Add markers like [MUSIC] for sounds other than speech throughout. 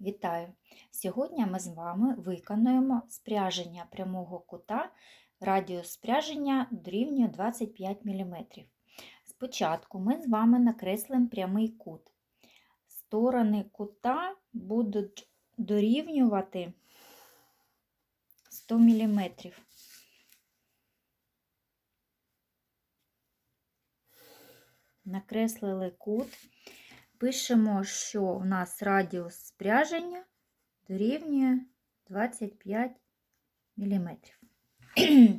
Вітаю! Сьогодні ми з вами виконуємо спряження прямого кута, радіус спряження дорівнює 25 мм. Спочатку ми з вами накреслимо прямий кут. Сторони кута будуть дорівнювати 100 мм. Накреслили кут. Пишемо, що у нас радіус спряження дорівнює 25 мм. [CLEARS THROAT]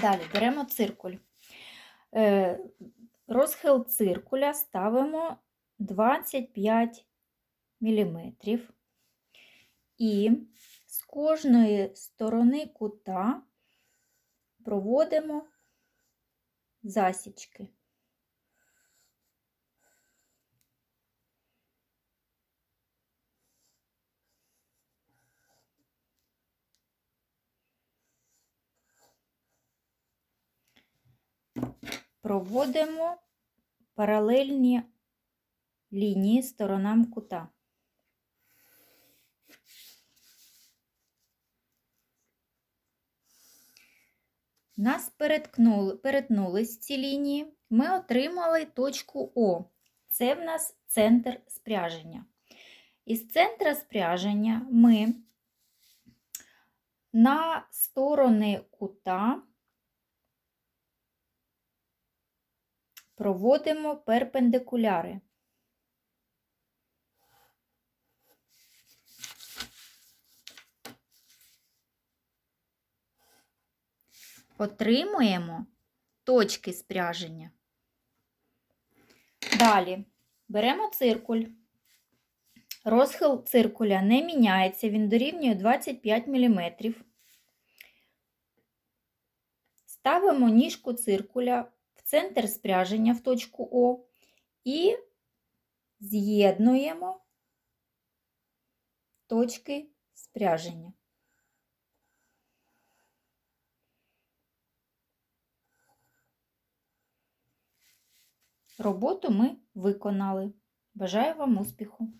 Далі беремо циркуль. Е, Розхил циркуля ставимо 25 мм. І з кожної сторони кута проводимо засічки. Проводимо паралельні лінії сторонам кута. Нас переткнули, перетнулись ці лінії, ми отримали точку О. Це в нас центр спряження. Із центра спряження ми на сторони кута проводимо перпендикуляри. Отримуємо точки спряження. Далі беремо циркуль. Розхил циркуля не міняється, він дорівнює 25 мм. Ставимо ніжку циркуля центр спряження в точку О і з'єднуємо точки спряження. Роботу ми виконали. Бажаю вам успіху!